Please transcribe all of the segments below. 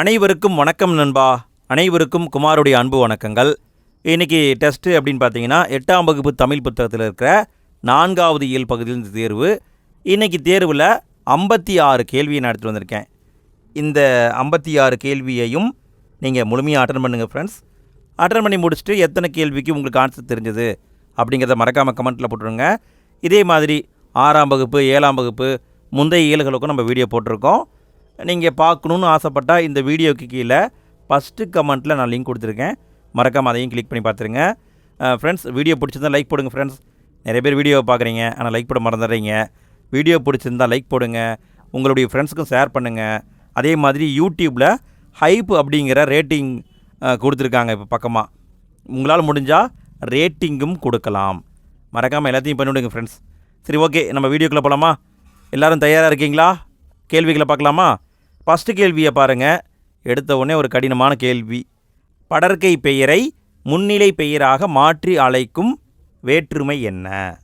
அனைவருக்கும் வணக்கம் நண்பா. அனைவருக்கும் குமாருடைய அன்பு வணக்கங்கள். இன்றைக்கி டெஸ்ட்டு அப்படின்னு பார்த்தீங்கன்னா எட்டாம் வகுப்பு தமிழ் புத்தகத்தில் இருக்கிற நான்காவது இயல் பகுதியிலிருந்து தேர்வு. இன்னைக்கு தேர்வில் ஐம்பத்தி ஆறு கேள்வியை நான் எடுத்துகிட்டு வந்திருக்கேன். இந்த ஐம்பத்தி ஆறு கேள்வியையும் நீங்கள் முழுமையாக அட்டன் பண்ணுங்கள் ஃப்ரெண்ட்ஸ் அட்டன் பண்ணி முடிச்சுட்டு எத்தனை கேள்விக்கு உங்களுக்கு ஆன்சர் தெரிஞ்சது அப்படிங்கிறத மறக்காமல் கமெண்ட்டில் போட்டுருங்க. இதே மாதிரி ஆறாம் வகுப்பு ஏழாம் வகுப்பு முந்தைய இயல்களுக்கும் நம்ம வீடியோ போட்டிருக்கோம். நீங்கள் பார்க்கணுன்னு ஆசைப்பட்டால் இந்த வீடியோக்கு கீழே ஃபஸ்ட்டு கமெண்ட்டில் நான் லிங்க் கொடுத்துருக்கேன். மறக்காமல் அதையும் கிளிக் பண்ணி பார்த்துருங்க. ஃப்ரெண்ட்ஸ் வீடியோ பிடிச்சிருந்தா லைக் போடுங்க ஃப்ரெண்ட்ஸ் நிறைய பேர் வீடியோவை பார்க்குறீங்க ஆனால் லைக் போட மறந்துடுறீங்க. வீடியோ பிடிச்சிருந்தா லைக் போடுங்க. உங்களுடைய ஃப்ரெண்ட்ஸுக்கும் ஷேர் பண்ணுங்கள் அதே மாதிரி யூடியூப்பில் ஹைப் அப்படிங்கிற ரேட்டிங் கொடுத்துருக்காங்க இப்போ பக்கமாக உங்களால் முடிஞ்சால் ரேட்டிங்கும் கொடுக்கலாம். மறக்காமல் எல்லாத்தையும் பண்ணிவிடுங்க ஃப்ரெண்ட்ஸ் சரி ஓகே நம்ம வீடியோக்குள்ளே போகலாமா எல்லாரும் தயாராக இருக்கீங்களா? கேள்விகளை பார்க்கலாமா? ஃபஸ்ட்டு கேள்வியை பாருங்கள் எடுத்த உடனே ஒரு கடினமான கேள்வி. படர்க்கை பெயரை முன்னிலை பெயராக மாற்றி அழைக்கும் வேற்றுமை என்ன?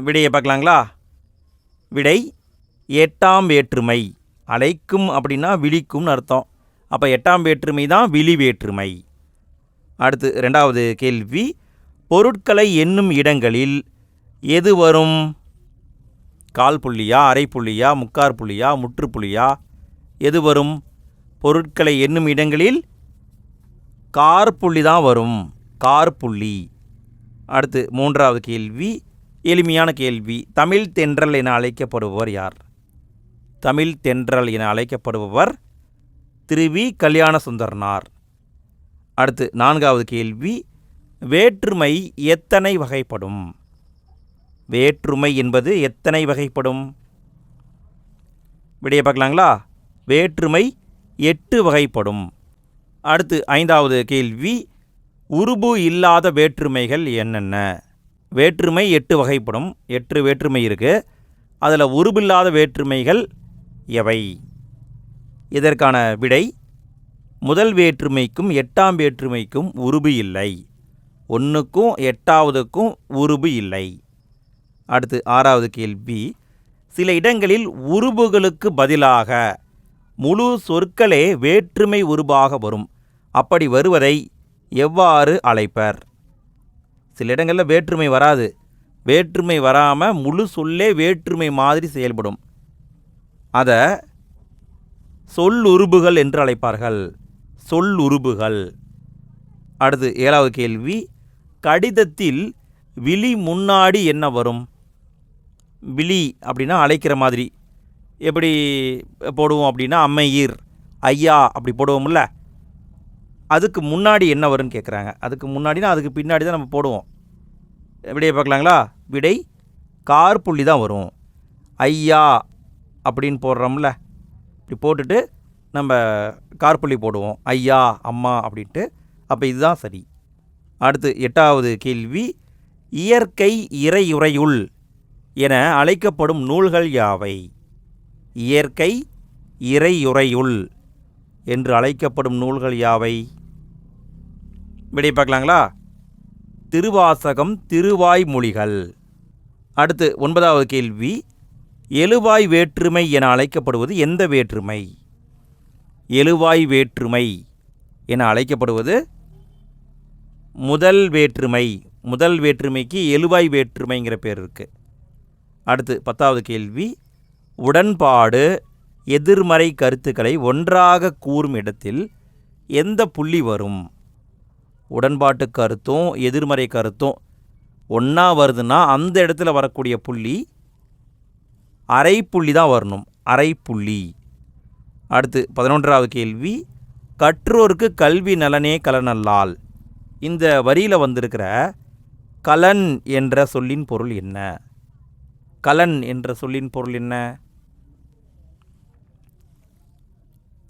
விடையை பார்க்கலாங்களா? விடை எட்டாம் வேற்றுமை. அழைக்கும் அப்படின்னா விழிக்கும்னு அர்த்தம். அப்போ எட்டாம் வேற்றுமை தான் விழி வேற்றுமை. அடுத்து ரெண்டாவது கேள்வி. பொருட்களை எண்ணும் இடங்களில் எது வரும்? கால் புள்ளியா அரை புள்ளியா முக்கார் புள்ளியா முற்றுப்புள்ளியா எது வரும்? பொருட்களை எண்ணும் இடங்களில் கார் புள்ளி தான் வரும். கார் புள்ளி. அடுத்து மூன்றாவது கேள்வி எளிமையான கேள்வி. தமிழ் தென்றல் என அழைக்கப்படுபவர் யார்? தமிழ் தென்றல் என அழைக்கப்படுபவர் திருவி கல்யாண சுந்தரனார் அடுத்து நான்காவது கேள்வி வேற்றுமை எத்தனை வகைப்படும்? வேற்றுமை என்பது எத்தனை வகைப்படும்? விடையை பார்க்கலாங்களா? வேற்றுமை எட்டு வகைப்படும். அடுத்து ஐந்தாவது கேள்வி உருபு இல்லாத வேற்றுமைகள் என்னென்ன? வேற்றுமை எட்டு வகைப்படும். எட்டு வேற்றுமை இருக்குது அதில் உருபில்லாத வேற்றுமைகள் எவை? இதற்கான விடை முதல் வேற்றுமைக்கும் எட்டாம் வேற்றுமைக்கும் உருபு இல்லை. ஒன்றுக்கும் எட்டாவதுக்கும் உருபு இல்லை. அடுத்து ஆறாவது கேள்வி. சில இடங்களில் உருபுகளுக்கு பதிலாக முழு சொற்களே வேற்றுமை உருபாக வரும். அப்படி வருவதை எவ்வாறு அழைப்பர்? சில இடங்களில் வேற்றுமை வராது. வேற்றுமை வராமல் முழு சொல்லே வேற்றுமை மாதிரி செயல்படும். அதை சொல்லுருபுகள் என்று அழைப்பார்கள். சொல்லுருபுகள் அடுத்து ஏழாவது கேள்வி. கடிதத்தில் விழி முன்னாடி என்ன வரும்? விழி அப்படின்னா அழைக்கிற மாதிரி. எப்படி போடுவோம் அப்படின்னா அம்மையீர் ஐயா அப்படி போடுவோம்ல. அதுக்கு முன்னாடி என்ன வரும்னு கேட்குறாங்க அதுக்கு முன்னாடினா அதுக்கு பின்னாடி தான் நம்ம போடுவோம். விடையை பார்க்கலாங்களா? விடை கார்புள்ளி தான் வரும். ஐயா அப்படின்னு போடுறோம்ல. இப்படி போட்டுட்டு நம்ம கார்புள்ளி போடுவோம். ஐயா அம்மா அப்படின்ட்டு. அப்போ இதுதான் சரி. அடுத்து எட்டாவது கேள்வி. இயற்கை இறையுறையுள் என அழைக்கப்படும் நூல்கள் யாவை? இயற்கை இறையுறையுள் என்று அழைக்கப்படும் நூல்கள் யாவை? விடை பார்க்கலாங்களா? திருவாசகம் திருவாய்மொழிகள். அடுத்து ஒன்பதாவது கேள்வி. எழுவாய் வேற்றுமை என அழைக்கப்படுவது எந்த வேற்றுமை? எழுவாய் வேற்றுமை என அழைக்கப்படுவது முதல் வேற்றுமை. முதல் வேற்றுமைக்கு எழுவாய் வேற்றுமைங்கிற பேர் இருக்குது அடுத்து பத்தாவது கேள்வி. உடன்பாடு எதிர்மறை கருத்துக்களை ஒன்றாக கூறும் இடத்தில் எந்த புள்ளி வரும்? உடன்பாட்டு கருத்தும் எதிர்மறை கருத்தும் ஒன்றா வருதுன்னா அந்த இடத்துல வரக்கூடிய புள்ளி அரை புள்ளி தான் வரணும். அரை புள்ளி. அடுத்து பதினொன்றாவது கேள்வி. கற்றோருக்கு கல்வி நலனே கலனல்லால் இந்த வரியில் வந்திருக்கிற கலன் என்ற சொல்லின் பொருள் என்ன? கலன் என்ற சொல்லின் பொருள் என்ன?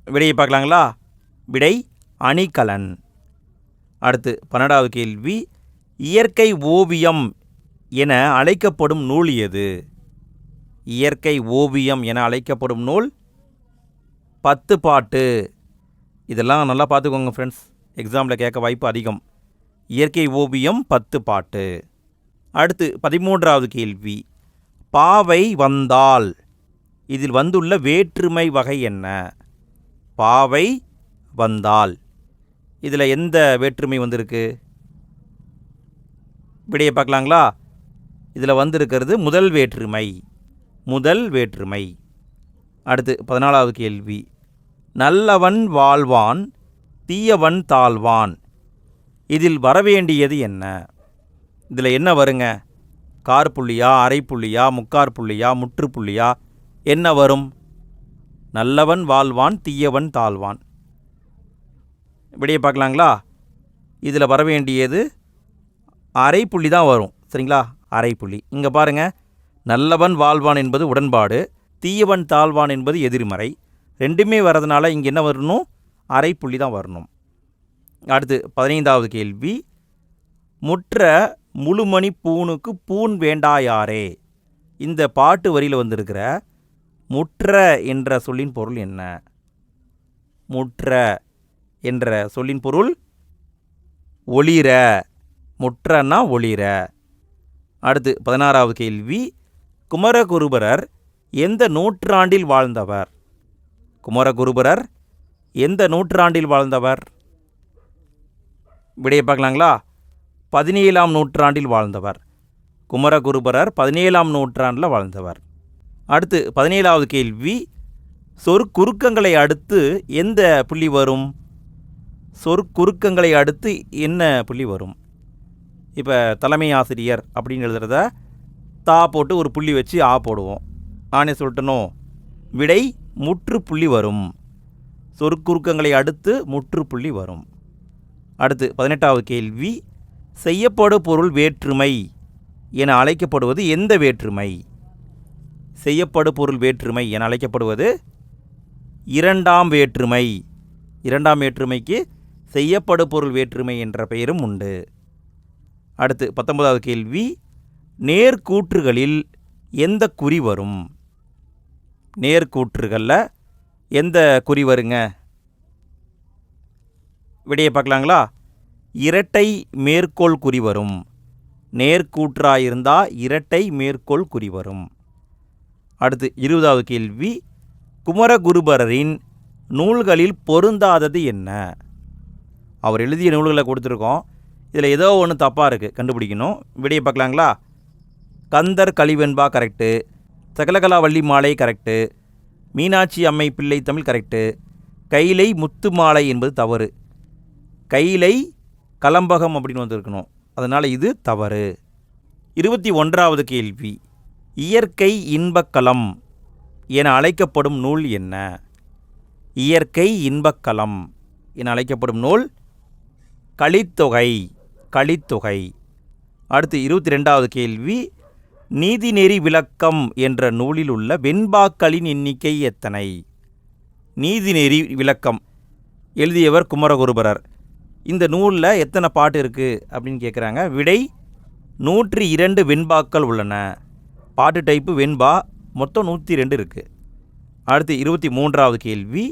விடையை பார்க்கலாங்களா? விடை அணிகலன். அடுத்து பன்னெண்டாவது கேள்வி இயற்கை ஓவியம் என அழைக்கப்படும் நூல் எது? இயற்கை ஓவியம் என அழைக்கப்படும் நூல் பத்து பாட்டு. இதெல்லாம் நல்லா பார்த்துக்கோங்க ஃப்ரெண்ட்ஸ் எக்ஸாமில் கேட்க வாய்ப்பு அதிகம். இயற்கை ஓவியம் பத்து பாட்டு. அடுத்து பதிமூன்றாவது கேள்வி பாவை வந்தால். இதில் வந்துள்ள வேற்றுமை வகை என்ன? பாவை வந்தால். இதில் எந்த வேற்றுமை வந்திருக்கு? விடையை பார்க்கலாங்களா? இதில் வந்திருக்கிறது முதல் வேற்றுமை. முதல் வேற்றுமை. அடுத்து பதினாலாவது கேள்வி. நல்லவன் வாழ்வான் தீயவன் தாழ்வான். இதில் வரவேண்டியது என்ன? இதில் என்ன வருங்க? கார் புள்ளியா அரை புள்ளியா முக்கார் புள்ளியா முற்றுப்புள்ளியா என்ன வரும் நல்லவன் வாழ்வான் தீயவன் தாழ்வான். இப்படியே பார்க்கலாங்களா? இதில் வரவேண்டியது அரை புள்ளி தான் வரும். சரிங்களா? அரை புள்ளி. இங்கே பாருங்கள் நல்லவன் வாழ்வான் என்பது உடன்பாடு தீயவன் தாழ்வான் என்பது எதிர்மறை. ரெண்டுமே வர்றதுனால இங்கே என்ன வரணும்? அரை புள்ளி தான் வரணும். அடுத்து பதினைந்தாவது கேள்வி. முற்ற முழுமணி பூணுக்கு பூண் வேண்டாயாரே. இந்த பாட்டு வரியில் வந்திருக்கிற முற்ற என்ற சொல்லின் பொருள் என்ன? முற்ற என்ற சொல்லின் பொருள் ஒளிர. முற்றன்னா ஒளிர. அடுத்து பதினாறாவது கேள்வி. குமரகுருபரர் எந்த நூற்றாண்டில் வாழ்ந்தவர்? குமரகுருபரர் எந்த நூற்றாண்டில் வாழ்ந்தவர்? விடையை பார்க்கலாங்களா? பதினேழாம் நூற்றாண்டில் வாழ்ந்தவர். குமரகுருபரர் பதினேழாம் நூற்றாண்டில் வாழ்ந்தவர். அடுத்து பதினேழாவது கேள்வி சொற்குறுக்கங்களை அடுத்து எந்த புள்ளி வரும்? சொற்குறுக்கங்களை அடுத்து என்ன புள்ளி வரும்? இப்போ தலைமை ஆசிரியர் அப்படின்னு எழுதுறத தா போட்டு ஒரு புள்ளி வச்சு ஆ போடுவோம். ஆனே சொல்லட்டணும் விடை முற்றுப்புள்ளி வரும். சொற்குறுக்கங்களை அடுத்து முற்றுப்புள்ளி வரும். அடுத்து பதினெட்டாவது கேள்வி செய்யப்படு பொருள் வேற்றுமை என அழைக்கப்படுவது எந்த வேற்றுமை? செய்யப்படு பொருள் வேற்றுமை என அழைக்கப்படுவது இரண்டாம் வேற்றுமை. இரண்டாம் வேற்றுமைக்கு செய்யப்படு பொருள் வேற்றுமை என்ற பெயரும் உண்டு. அடுத்து பத்தொன்பதாவது கேள்வி. நேர்கூற்றுகளில் எந்த குறி வரும்? நேர்கூற்றுகளில் எந்த குறி வருங்க? விடையை பார்க்கலாங்களா? இரட்டை மேற்கோள் குறி வரும். நேர்கூற்றாயிருந்தால் இரட்டை மேற்கோள் குறி வரும். அடுத்து இருபதாவது கேள்வி. குமரகுருபரரின் நூல்களில் பொருந்தாதது என்ன? அவர் எழுதிய நூல்களை கொடுத்துருக்கோம். இதில் ஏதோ ஒன்று தப்பாக இருக்குது கண்டுபிடிக்கணும். விடையை பார்க்கலாங்களா? கந்தர் கலிவெண்பா கரெக்டு சகலகலா வள்ளி மாலை கரெக்டு மீனாட்சி அம்மை பிள்ளை தமிழ் கரெக்டு கைலை முத்து மாலை என்பது தவறு. கைலை கலம்பகம் அப்படின்னு வந்திருக்கணும். அதனால் இது தவறு. இருபத்தி ஒன்றாவது கேள்வி. இயற்கை இன்பக்கலம் என அழைக்கப்படும் நூல் என்ன? இயற்கை இன்பக்கலம் என அழைக்கப்படும் நூல் கலித்தொகை கலித்தொகை. அடுத்து இருபத்தி ரெண்டாவது கேள்வி. நீதிநெறி விளக்கம் என்ற நூலில் உள்ள வெண்பாக்களின் எண்ணிக்கை எத்தனை? நீதிநெறி விளக்கம். எழுதியவர் குமரகுருபரர். இந்த நூலில் எத்தனை பாட்டு இருக்குது அப்படின்னு கேட்குறாங்க விடை நூற்றி இரண்டு வெண்பாக்கள் உள்ளன. பாட்டு டைப்பு வெண்பா மொத்தம் நூற்றி ரெண்டு இருக்குது அடுத்து இருபத்தி மூன்றாவது கேள்வி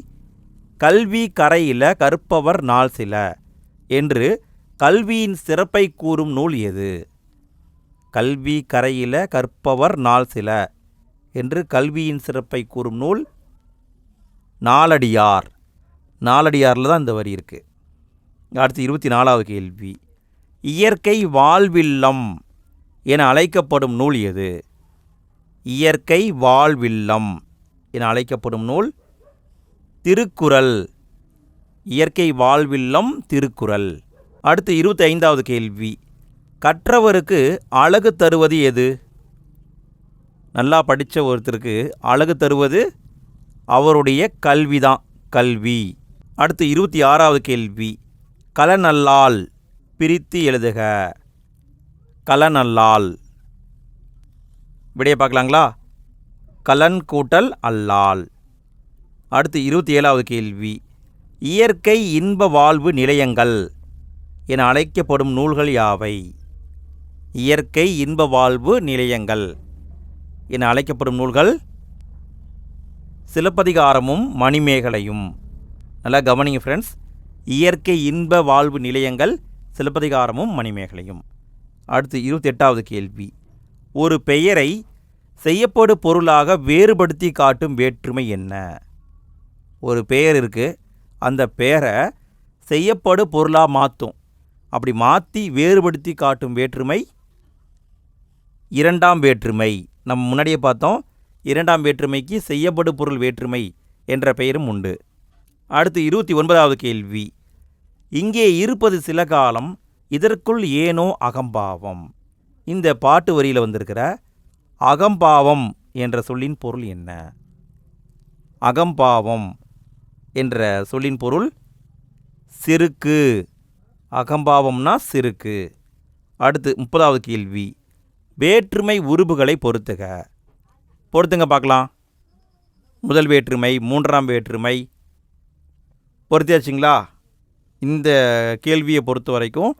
கல்வி கரையில் கற்பவர் நாள் சில என்று கல்வியின் சிறப்பை கூறும் நூல் எது? கல்வி கரையில் கற்பவர் நாள் சில என்று கல்வியின் சிறப்பை கூறும் நூல் நாலடியார் நாலடியாரில் தான் இந்த வரி இருக்குது அடுத்து இருபத்தி நாலாவது கேள்வி. இயற்கை வாழ்வில்லம் என அழைக்கப்படும் நூல் எது? இயற்கை வாழ்வில்லம் என அழைக்கப்படும் நூல் திருக்குறள். இயற்கை வாழ்வில்லம் திருக்குறள். அடுத்து இருபத்தி ஐந்தாவது கேள்வி. கற்றவருக்கு அழகு தருவது எது? நல்லா படித்த ஒருத்தருக்கு அழகு தருவது அவருடைய கல்வி தான் கல்வி. அடுத்து இருபத்தி ஆறாவது கேள்வி. கலநல்லால் பிரித்து எழுதுக. கலநல்லால். விடைய பார்க்கலாங்களா? கலன் கூட்டல் அல்லால். அடுத்து இருபத்தி ஏழாவது கேள்வி. இயற்கை இன்ப வாழ்வு நிலையங்கள் என அழைக்கப்படும் நூல்கள் யாவை? இயற்கை இன்ப வாழ்வு நிலையங்கள் என அழைக்கப்படும் நூல்கள் சிலப்பதிகாரமும் மணிமேகலையும். நல்லா கவனிங்க ஃப்ரெண்ட்ஸ் இயற்கை இன்ப வாழ்வு நிலையங்கள் சிலப்பதிகாரமும் மணிமேகலையும். அடுத்து இருபத்தி எட்டாவது கேள்வி. ஒரு பெயரை செய்யப்படு பொருளாக வேறுபடுத்தி காட்டும் வேற்றுமை என்ன? ஒரு பெயர் இருக்குது அந்த பெயரை செய்யப்படு பொருளாக மாற்றும் அப்படி மாற்றி வேறுபடுத்தி காட்டும் வேற்றுமை இரண்டாம் வேற்றுமை. நம்ம முன்னாடியே பார்த்தோம். இரண்டாம் வேற்றுமைக்கு செய்யப்படு பொருள் வேற்றுமை என்ற பெயரும் உண்டு. அடுத்து இருபத்தி ஒன்பதாவது கேள்வி. இங்கே இருப்பது சில காலம் இதற்குள் ஏனோ அகம்பாவம். இந்த பாட்டு வரியில் வந்திருக்கிற அகம்பாவம் என்ற சொல்லின் பொருள் என்ன? அகம்பாவம் என்ற சொல்லின் பொருள் சிறுக்கு. அகம்பாவம்னா சிறுக்கு. அடுத்து முப்பதாவது கேள்வி. வேற்றுமை உருபுகளை பொறுத்துக. பொறுத்துங்க பார்க்கலாம். முதல் வேற்றுமை மூன்றாம் வேற்றுமை. பொருத்தியாச்சுங்களா இந்த கேள்வியை பொறுத்த வரைக்கும்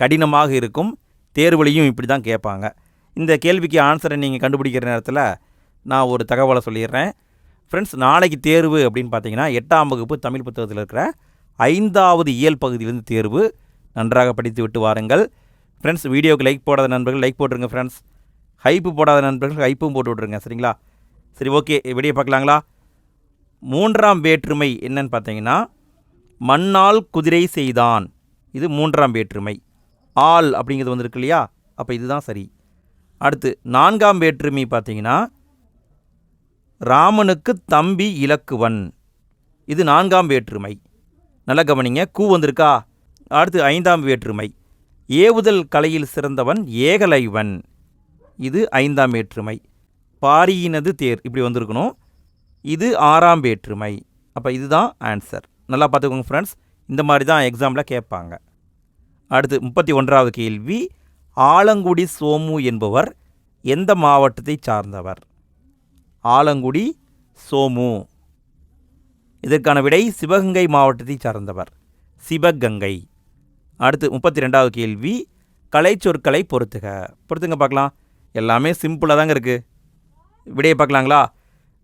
கடினமாக இருக்கும். தேர்வுலையும் இப்படி தான் கேட்பாங்க. இந்த கேள்விக்கு ஆன்சரை நீங்கள் கண்டுபிடிக்கிற நேரத்தில் நான் ஒரு தகவலை சொல்லிடுறேன். ஃப்ரெண்ட்ஸ் நாளைக்கு தேர்வு அப்படின்னு பார்த்தீங்கன்னா எட்டாம் வகுப்பு தமிழ் புத்தகத்தில் இருக்கிற ஐந்தாவது இயல் பகுதியிலிருந்து தேர்வு. நன்றாக படித்து விட்டு வாருங்கள். ஃப்ரெண்ட்ஸ் வீடியோக்கு லைக் போடாத நண்பர்கள் லைக் போட்டுருங்க ஃப்ரெண்ட்ஸ் ஹைப்பு போடாத நண்பர்கள் ஹைப்பும் போட்டு விட்ருங்க சரிங்களா? சரி ஓகே விடிய பார்க்கலாங்களா? மூன்றாம் வேற்றுமை என்னன்னு பார்த்தீங்கன்னா மண்ணால் குதிரை செய்தான். இது மூன்றாம் வேற்றுமை. ஆள் அப்படிங்கிறது வந்திருக்கு இல்லையா? அப்போ இதுதான் சரி. அடுத்து நான்காம் வேற்றுமை பார்த்தீங்கன்னா ராமனுக்கு தம்பி இலக்குவன். இது நான்காம் வேற்றுமை. நல்ல கவனிங்க கூ வந்திருக்கா? அடுத்து ஐந்தாம் வேற்றுமை. ஏவுதல் கலையில் சிறந்தவன் ஏகலைவன். இது ஐந்தாம் வேற்றுமை. பாரியினது தேர் இப்படி வந்திருக்கணும். இது ஆறாம் வேற்றுமை. அப்போ இதுதான் ஆன்சர். நல்லா பார்த்துக்கோங்க ஃப்ரெண்ட்ஸ் இந்த மாதிரி தான் எக்ஸாமில் கேட்பாங்க. அடுத்து முப்பத்தி ஒன்றாவது கேள்வி. ஆலங்குடி சோமு என்பவர் எந்த மாவட்டத்தை சார்ந்தவர்? ஆலங்குடி சோமு. இதற்கான விடை சிவகங்கை மாவட்டத்தை சார்ந்தவர். சிவகங்கை. அடுத்து முப்பத்தி ரெண்டாவது கேள்வி. கலை சொற்களை பொறுத்துக பொறுத்துங்க பார்க்கலாம். எல்லாமே சிம்பிளாக தாங்க இருக்குது விடையை பார்க்கலாங்களா?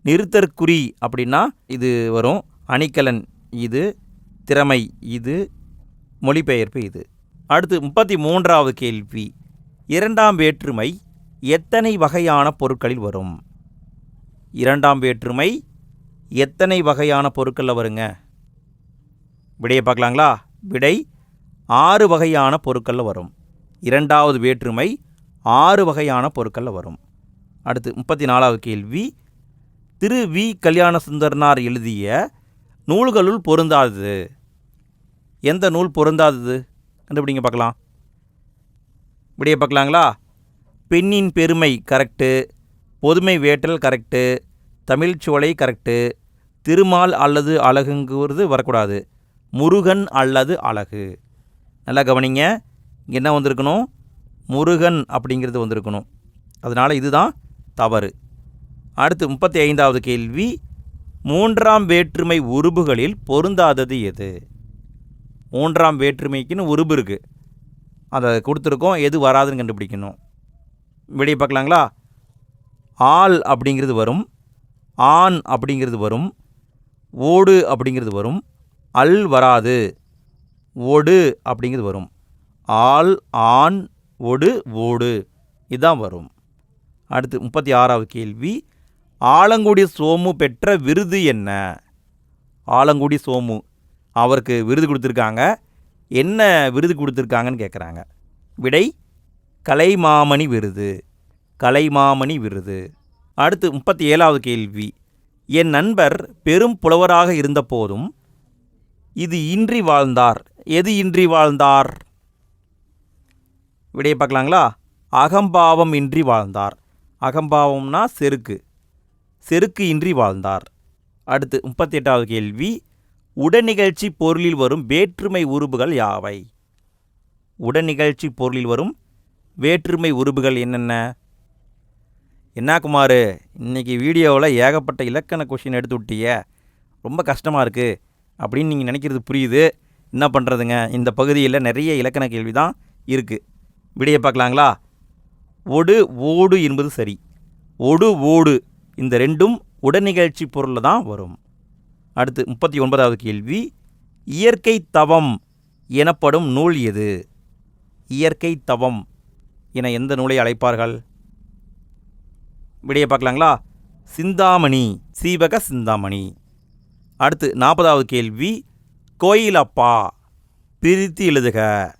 நிறுத்தற்குறி அப்படின்னா இது வரும். அணிக்கலன் இது திறமை இது மொழிபெயர்ப்பு இது. அடுத்து முப்பத்தி மூன்றாவது கேள்வி. இரண்டாம் வேற்றுமை எத்தனை வகையான பொருட்களில் வரும்? இரண்டாம் வேற்றுமை எத்தனை வகையான பொருட்களில் வருங்க? விடையை பார்க்கலாங்களா? விடை ஆறு வகையான பொருட்களில் வரும். இரண்டாவது வேற்றுமை ஆறு வகையான பொருட்களில் வரும். அடுத்து முப்பத்தி நாலாவது கேள்வி. திரு வி. கல்யாண சுந்தரனார் எழுதிய நூல்களுள் பொருந்தாதது. எந்த நூல் பொருந்தாதது? கண்டுபிடிங்க பார்க்கலாம். இப்படியே பார்க்கலாங்களா? பெண்ணின் பெருமை கரெக்டு பொதுமை வேட்டல் கரெக்டு தமிழ்ச்சோலை கரெக்டு திருமால் அல்லது அழகுங்கிறது வரக்கூடாது. முருகன் அல்லது அழகு. நல்லா கவனிங்க. இங்கே என்ன வந்திருக்கணும்? முருகன் அப்படிங்கிறது வந்திருக்கணும். அதனால் இதுதான் தவறு. அடுத்து முப்பத்தி ஐந்தாவது கேள்வி. மூன்றாம் வேற்றுமை உருபுகளில் பொருந்தாதது எது? மூன்றாம் வேற்றுமைக்குன்னு உருபு இருக்குது அதை கொடுத்துருக்கோம். எது வராதுன்னு கண்டுபிடிக்கணும். விடையை பார்க்கலாங்களா? ஆள் அப்படிங்கிறது வரும். ஆண் அப்படிங்கிறது வரும். ஓடு அப்படிங்கிறது வரும். அல் வராது. ஓடு அப்படிங்கிறது வரும். ஆள் ஆண் ஒடு ஓடு. இதுதான் வரும். அடுத்து முப்பத்தி ஆறாவது கேள்வி. ஆலங்குடி சோமு பெற்ற விருது என்ன? ஆலங்குடி சோமு. அவருக்கு விருது கொடுத்துருக்காங்க. என்ன விருது கொடுத்துருக்காங்கன்னு கேட்குறாங்க விடை கலைமாமணி விருது. கலைமாமணி விருது. அடுத்து முப்பத்தி ஏழாவது கேள்வி. என் நண்பர் பெரும் புலவராக இருந்தபோதும் இது இன்றி வாழ்ந்தார். எது இன்றி வாழ்ந்தார்? விடையை பார்க்கலாங்களா? அகம்பாவம் இன்றி வாழ்ந்தார். அகம்பாவம்னா செருக்கு. செருக்கு இன்றி வாழ்ந்தார். அடுத்து முப்பத்தி எட்டாவது கேள்வி. உடனிகழ்ச்சி பொருளில் வரும் வேற்றுமை உருபுகள் யாவை? உடனிகழ்ச்சி பொருளில் வரும் வேற்றுமை உருபுகள் என்னென்ன? என்ன குமார் இன்றைக்கி வீடியோவில் ஏகப்பட்ட இலக்கண கொஷின் எடுத்து விட்டிய. ரொம்ப கஷ்டமாக இருக்குது அப்படின்னு நீங்கள் நினைக்கிறது புரியுது. என்ன பண்ணுறதுங்க இந்த பகுதியில் நிறைய இலக்கண கேள்வி தான் இருக்குது விடையை பார்க்கலாங்களா? ஒடு ஓடு என்பது சரி. ஒடு ஓடு இந்த ரெண்டும் உடனிகழ்ச்சி பொருளில் தான் வரும். அடுத்து முப்பத்தி ஒன்பதாவது கேள்வி. இயற்கை தவம் எனப்படும் நூல் எது? இயற்கை தவம் என எந்த நூலை அழைப்பார்கள்? விடையை பார்க்கலாங்களா? சிந்தாமணி சீவக சிந்தாமணி. அடுத்து நாற்பதாவது கேள்வி. கோயிலப்பா பிரித்து எழுதுக.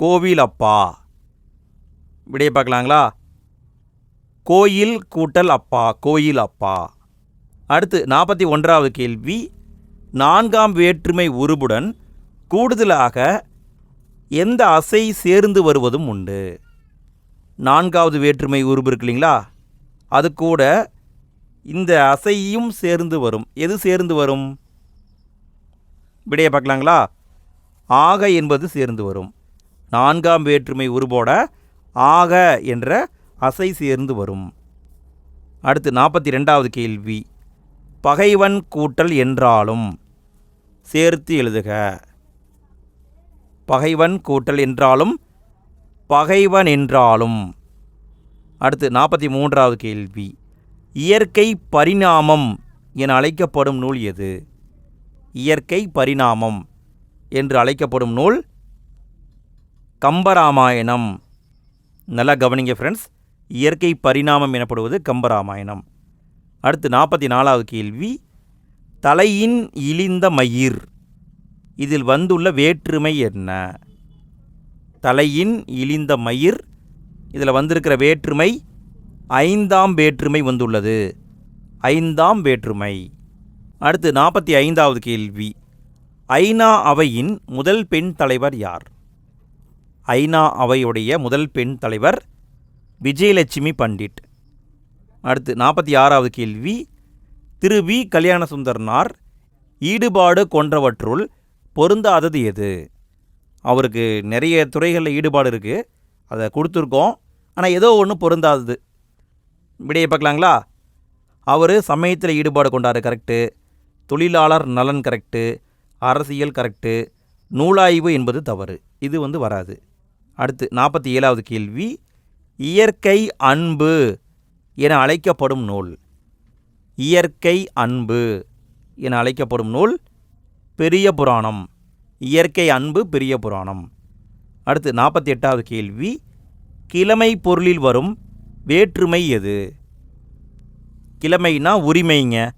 கோவிலப்பா. விடையை பார்க்கலாங்களா? கோயில் கூட்டல் அப்பா கோயில் அப்பா. அடுத்து நாற்பத்தி ஒன்றாவது கேள்வி. நான்காம் வேற்றுமை உருபுடன் கூடுதலாக எந்த அசை சேர்ந்து வருவதும் உண்டு. நான்காவது வேற்றுமை உருபு இருக்கு இல்லைங்களா? அது கூட இந்த அசையும் சேர்ந்து வரும். எது சேர்ந்து வரும்? விடையை பார்க்கலாங்களா? ஆக என்பது சேர்ந்து வரும். நான்காம் வேற்றுமை உருபோட ஆக என்ற அசை சேர்ந்து வரும். அடுத்து நாற்பத்தி ரெண்டாவது கேள்வி. பகைவன் கூட்டல் என்றாலும் சேர்த்து எழுதுக. பகைவன் கூட்டல் என்றாலும் பகைவன் என்றாலும். அடுத்து நாற்பத்தி மூன்றாவது கேள்வி. இயற்கை பரிணாமம் என அழைக்கப்படும் நூல் எது? இயற்கை பரிணாமம் என்று அழைக்கப்படும் நூல் கம்பராமாயணம். நல்லா கவனிங்க ஃப்ரெண்ட்ஸ் இயற்கை பரிணாமம் எனப்படுவது கம்பராமாயணம். அடுத்து நாற்பத்தி நாலாவது கேள்வி தலையின் இழிந்த மயிர். இதில் வந்துள்ள வேற்றுமை என்ன? தலையின் இழிந்த மயிர் இதில் வந்திருக்கிற வேற்றுமை ஐந்தாம் வேற்றுமை வந்துள்ளது. ஐந்தாம் வேற்றுமை. அடுத்து நாற்பத்தி ஐந்தாவது கேள்வி ஐநா அவையின் முதல் பெண் தலைவர் யார்? ஐநா அவையுடைய முதல் பெண் தலைவர் விஜயலட்சுமி பண்டிட். அடுத்து நாற்பத்தி ஆறாவது கேள்வி. திரு வி. கல்யாணசுந்தரனார் ஈடுபாடு கொன்றவற்றுள் பொருந்தாதது எது? அவருக்கு நிறைய துறைகளில் ஈடுபாடு இருக்குது அதை கொடுத்துருக்கோம். ஆனால் ஏதோ ஒன்று பொருந்தாதது. விடையை பார்க்கலாங்களா? அவர் சமயத்தில் ஈடுபாடு கொண்டார் கரெக்டு தொழிலாளர் நலன் கரெக்டு அரசியல் கரெக்டு நூலாய்வு என்பது தவறு. இது வந்து வராது. அடுத்து நாற்பத்தி ஏழாவது கேள்வி. இயற்கை அன்பு என அழைக்கப்படும் நூல். இயற்கை அன்பு என அழைக்கப்படும் நூல் பெரிய புராணம். இயற்கை அன்பு பெரிய புராணம். அடுத்து நாற்பத்தி எட்டாவது கேள்வி கிழமை பொருளில் வரும் வேற்றுமை எது? கிழமைனா உரிமைங்க.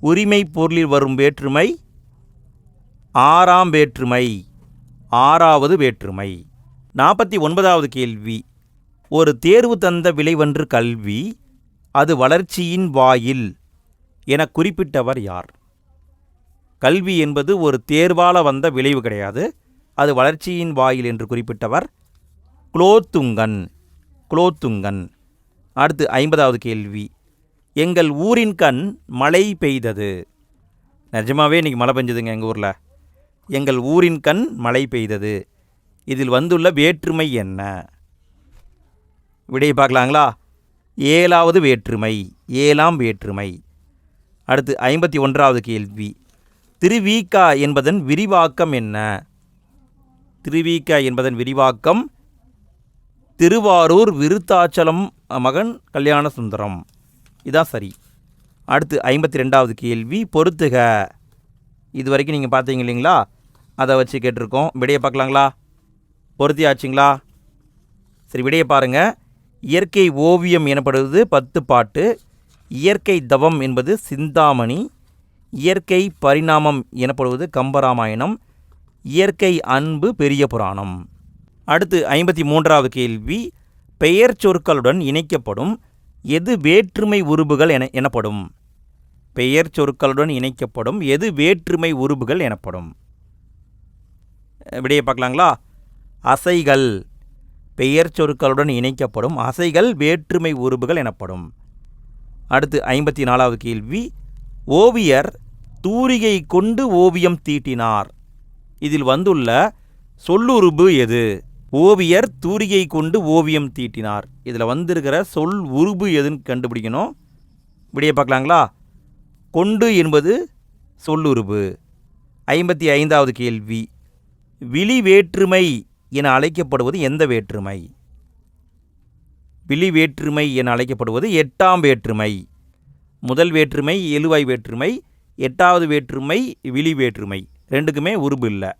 உரிமை பொருளில் வரும் வேற்றுமை ஆறாம் வேற்றுமை ஆறாவது வேற்றுமை. நாற்பத்தி ஒன்பதாவது கேள்வி ஒரு தேர்வு தந்த விளைவன்று கல்வி அது வளர்ச்சியின் வாயில் என குறிப்பிட்டவர் யார்? கல்வி என்பது ஒரு தேர்வால வந்த விளைவு கிடையாது அது வளர்ச்சியின் வாயில் என்று குறிப்பிட்டவர் குலோத்துங்கன். குலோத்துங்கன். அடுத்து ஐம்பதாவது கேள்வி. எங்கள் ஊரின் கண் மழை பெய்தது. நிஜமாகவே இன்றைக்கி மழை பெஞ்சதுங்க எங்கள் ஊரில். எங்கள் ஊரின் கண் மழை பெய்தது. இதில் வந்துள்ள வேற்றுமை என்ன? விடையை பார்க்கலாங்களா? ஏழாவது வேற்றுமை ஏழாம் வேற்றுமை. அடுத்து ஐம்பத்தி ஒன்றாவது கேள்வி. திருவீக்கா என்பதன் விரிவாக்கம் என்ன? திருவீக்கா என்பதன் விரிவாக்கம் திருவாரூர் விருத்தாச்சலம் மகன் கல்யாண சுந்தரம் இதான் சரி. அடுத்து ஐம்பத்தி ரெண்டாவது கேள்வி பொறுத்துக. இது வரைக்கும் நீங்கள் பார்த்தீங்க இல்லைங்களா? அதை வச்சு கேட்டிருக்கோம். விடையை பார்க்கலாங்களா? பொருத்தி ஆச்சுங்களா சரி விடையை பாருங்கள் இயற்கை ஓவியம் எனப்படுவது பத்து பாட்டு. இயற்கை தவம் என்பது சிந்தாமணி. இயற்கை பரிணாமம் எனப்படுவது கம்பராமாயணம். இயற்கை அன்பு பெரிய புராணம். அடுத்து ஐம்பத்தி மூன்றாவது கேள்வி பெயர் சொற்களுடன் இணைக்கப்படும் எது வேற்றுமை உருபுகள் என எனப்படும். பெயர் சொற்களுடன் இணைக்கப்படும் எது வேற்றுமை உருபுகள் எனப்படும். விடையை பார்க்கலாங்களா? அசைகள். பெயர் சொற்களுடன் இணைக்கப்படும் அசைகள் வேற்றுமை உறுப்புகள் எனப்படும். அடுத்து ஐம்பத்தி நாலாவது கேள்வி. ஓவியர் தூரிகை கொண்டு ஓவியம் தீட்டினார். இதில் வந்துள்ள சொல்லுருபு எது? ஓவியர் தூரிகை கொண்டு ஓவியம் தீட்டினார். இதில் வந்திருக்கிற சொல் உருபு எதுன்னு கண்டுபிடிக்கணும். விடையை பார்க்கலாங்களா? கொண்டு என்பது சொல்லுருபு ஐம்பத்தி ஐந்தாவது கேள்வி. விழி வேற்றுமை என அழைக்கப்படுவது எந்த வேற்றுமை? விழி வேற்றுமை என அழைக்கப்படுவது எட்டாம் வேற்றுமை. முதல் வேற்றுமை எழுவாய் வேற்றுமை எட்டாவது வேற்றுமை விழி வேற்றுமை. ரெண்டுக்குமே உருபு இல்லை.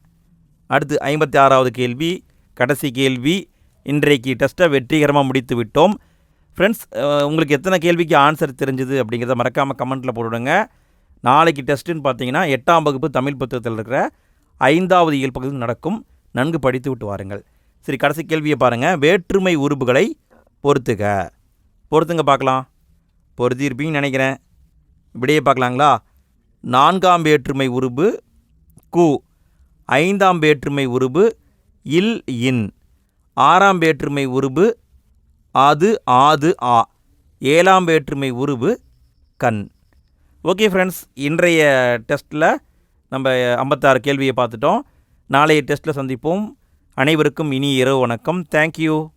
அடுத்து ஐம்பத்தி ஆறாவது கேள்வி கடைசி கேள்வி. இன்றைக்கு டெஸ்ட்டை வெற்றிகரமாக முடித்து விட்டோம். ஃப்ரெண்ட்ஸ் உங்களுக்கு எத்தனை கேள்விக்கு ஆன்சர் தெரிஞ்சுது அப்படிங்கிறத மறக்காமல் கமெண்ட்டில் போட்டுவிடுங்க நாளைக்கு டெஸ்ட்டுன்னு பார்த்தீங்கன்னா எட்டாம் வகுப்பு தமிழ் புத்தகத்தில் இருக்கிற ஐந்தாவது இயல் நடக்கும். நன்கு படித்து விட்டு வாருங்கள். சரி கடைசி கேள்வியை பாருங்கள் வேற்றுமை உறுப்புகளை பொறுத்துக. பொறுத்துங்க பார்க்கலாம். பொருத்தியிருப்பீங்கன்னு நினைக்கிறேன். இப்படியே பார்க்கலாங்களா? நான்காம் வேற்றுமை உருபு கு. ஐந்தாம் வேற்றுமை உருபு இல் இன். ஆறாம் வேற்றுமை உருபு அது ஆது ஆ. ஏழாம் வேற்றுமை உருவு கண். ஓகே ஃப்ரெண்ட்ஸ் இன்றைய டெஸ்ட்டில் நம்ம ஐம்பத்தாறு கேள்வியை பார்த்துட்டோம். நாளைய டெஸ்ட்டில் சந்திப்போம். அனைவருக்கும் இனி இரவு வணக்கம். தேங்க்யூ